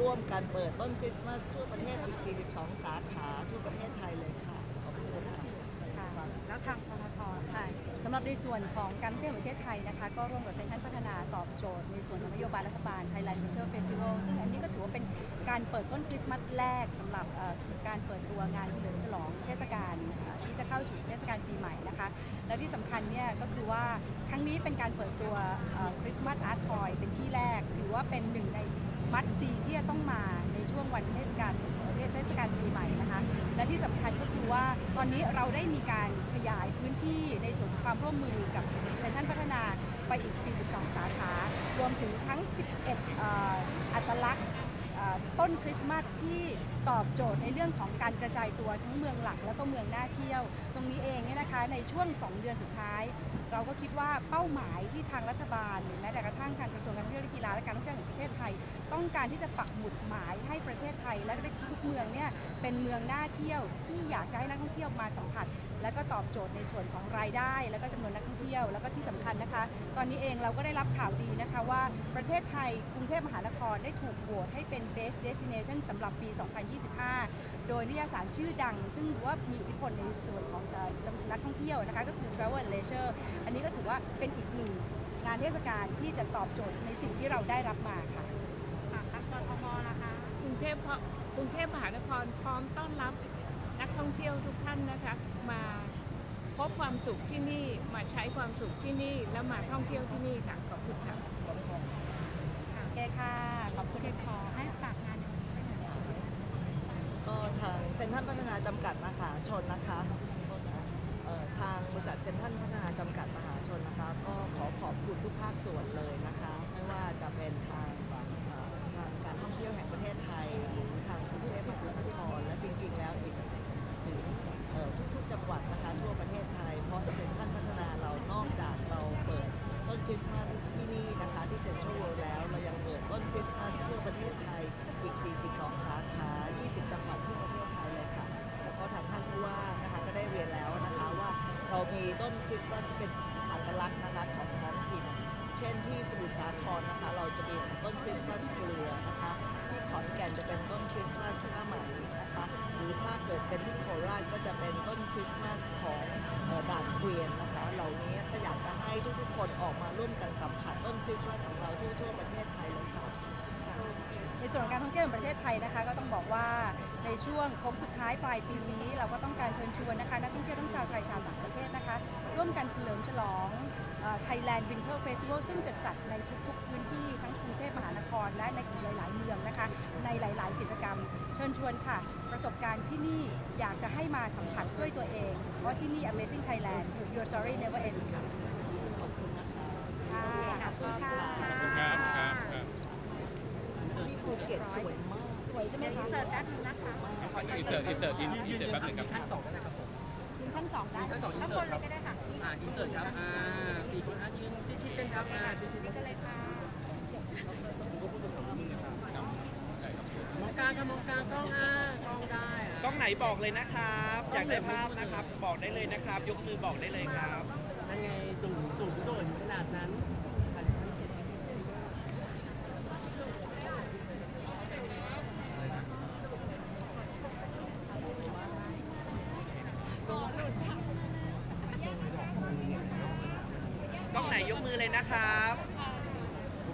ร่วมกันเปิดต้นคริสต์มาสทั่วประเทศอีก 42 สาขาทั่วประเทศไทยเลยค่ะขอบคุณค่ะ ค่ะแล้วทางปตทค่ะสำหรับในส่วนของการท่องเที่ยวแห่งประเทศไทยนะคะ ก็ร่วมกับเซ็นทรัลพัฒนาตอบโจทย์ในส่วนของนโยบายรัฐบาล Thailand Winter Festival ซึ่งอันนี้ก็ถือว่าเป็นการเปิดต้นคริสต์มาสแรกสำหรับเอ่อการเปิดตัวงานเฉลิมฉลองเทศกาลเอ่อที่จะเข้าสู่เทศกาลปีใหม่นะคะ แล้วที่สำคัญเนี่ยก็คือว่าครั้งนี้เป็นการเปิดตัวคริสต์มาสอาร์ตทอยเป็นที่แรก ถือว่าเป็นหนึ่งใน มัดซีที่จะต้องมาในช่วงวันเทศกาลสงเทศกาลปีใหม่นะคะ และที่สำคัญก็คือว่าตอนนี้เราได้มีการขยายพื้นที่ในส่วนความร่วมมือกับเซ็นทรัลพัฒนาไปอีก 42 สาขารวมถึงทั้ง 11 อัตลักษณ์ต้นคริสต์มาสที่ ตอบโจทย์ในเรื่องของการกระจายตัวทั้งเมืองหลักแล้วก็เมืองน่าเที่ยว ตรงนี้เองเนี่ยนะคะในช่วง 2 เดือนสุดท้าย เราก็คิดว่าเป้าหมายที่ทางรัฐบาลหรือแม้แต่กระทั่งทางกระทรวงการท่องเที่ยวและกีฬาและการท่องเที่ยวแห่งประเทศไทย ต้องการที่จะปักหมุดหมายให้ประเทศไทย และทุกเมืองเนี่ยเป็นเมืองน่าเที่ยวที่อยากจะให้นักท่องเที่ยวมาสัมผัสและก็ตอบโจทย์ในส่วนของรายได้ แล้วก็จำนวนนักท่องเที่ยว แล้วก็ที่สำคัญนะคะ ตอนนี้เองเราก็ได้รับข่าวดีนะคะว่าประเทศไทยกรุงเทพมหานครได้ถูกโหวตให้เป็น best destination สำหรับปี 202 2025 โดยนิยายสารชื่อดัง ซึ่งถือว่ามีอิทธิพลในส่วนของเอ่อนักท่องเที่ยวนะคะ ก็คือ travel and leisure อันนี้ก็ถือว่าเป็นอีกหนึ่งงานเทศกาลที่จะตอบโจทย์ในสิ่งที่เราได้รับมาค่ะค่ะทางกทมนะคะกรุงเทพพกรุงเทพมหานครพร้อมต้อนรับนักท่องเที่ยวทุกท่านนะคะมาพบความสุขที่นี่มาใช้ความสุขที่นี่แล้วมาท่องเที่ยวที่นี่ค่ะขอบคุณค่ะ โอเคค่ะ ขอบคุณ เด็กขอให้ฝากงานในวันนี้หน่อย ก็ทางเซ็น ทัลพัฒนาจำกัดมหาชนนะคะทษนะเอ่อทางบริษัทเซ็นทรัลพัฒนาจำกัดมหาชนนะคะ ก็ขอขอบคุณทุกภาคส่วนเลยนะคะ ไม่ว่าจะเป็นทางทางการท่องเที่ยวแห่งประเทศไทยหรือทางกรุงเทพมหานครและจริง ๆ แล้วอีกถึงทุกๆจังหวัดนะคะทั่วประเทศไทย เพราะเซ็นทรัลพัฒนาเรานอกจากเราเปิดต้นคริสต์มาสที่นี่นะคะที่เซ็นทรัล มีต้นคริสต์มาสที่เป็นอัตลักษณ์นะคะของท้องถิ่น เช่นที่สมุทรสาครนะคะเราจะมีต้นคริสต์มาสเกลือนะคะที่ขอนแก่นจะเป็นต้นคริสต์มาสหน้าไหมนะคะหรือถ้าเกิดเป็นที่โคราชก็จะเป็นต้นคริสต์มาสของด่านเกวียนนะคะ เหล่านี้ก็อยากจะให้ทุกๆคนออกมาร่วมกันสัมผัสต้นคริสต์มาสของเราทั่วๆประเทศไทยเลย ส่วนของการท่องเที่ยวแห่งประเทศไทยนะคะ ก็ต้องบอกว่าในช่วงโค้งสุดท้ายปลายปีนี้เราก็ต้องการเชิญชวนนะคะนักท่องเที่ยวทั้งชาวไทยชาวต่างประเทศนะคะ ร่วมกันเฉลิมฉลองไทยแลนด์วินเทอร์เฟสติวัลซึ่งจะจัดในทุกๆพื้นที่ทั้งกรุงเทพมหานครและในอีกหลาย ๆ เมืองนะคะ ในหลาย ๆ กิจกรรม เชิญชวนค่ะ ประสบการณ์ที่นี่อยากจะให้มาสัมผัสด้วยตัวเองว่าที่นี่ Amazing Thailand Your Story Never Ends ค่ะขอบคุณนะคะค่ะขอบคุณค่ะ ครับครับครับ ที่ภูเก็ตสวยมากสวยใช่ไหมเดี๋ยวอิคะนเสิร์ตแป๊บนึงนะคะอินเสิร์ตอินเสิร์ตอินอินเสิร์ตแป๊บหนึงครับ ชั้นสองได้ครับผมยืนขั้นสองได้ชั้นสองอินทั้งเสิคร์นตเลครับยก็ได้ค่ะอ่าอินเสิร์ตครับอ่าสี่คนอะยืนชิดๆกันครับอ่าชิดๆนี่กันก็เลยค่ะมองกลางครับมองกลางกล้องอ่ากล้องได้อะกล้องไหนบอกเลยนะครับ อยากได้ภาพนะครับ บอกได้เลยนะครับ ยกมือบอกได้เลยครับนั่นไงตุ่มสูงโดดขนาดนั้นชั้นชั้นเจ็ด กล้องไหน ยกมือเลยนะครับ